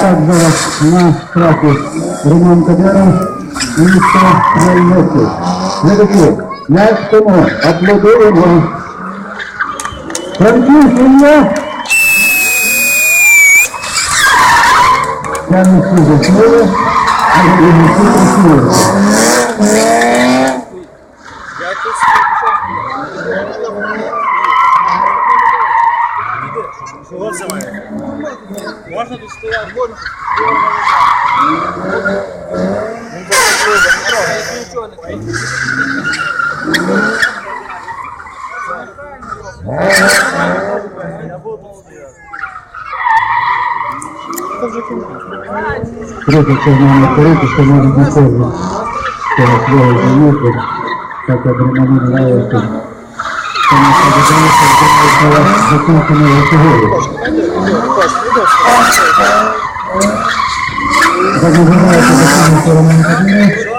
так зараз на штрафі Роман Кадяров і місто Райнеці. Глядачі, м'яч тому, аплодуємо. Франківськ, Ілля! Я не всі заснули, але і не всі працюють. Чого взимає? Можна тут стояти? Можна. Третья черная корыта, что может не помнить. Что свой заметил, как адреналин нравится. Потому что догадался, что законченный алкоголь. Как называется законченный Роман Кадыров?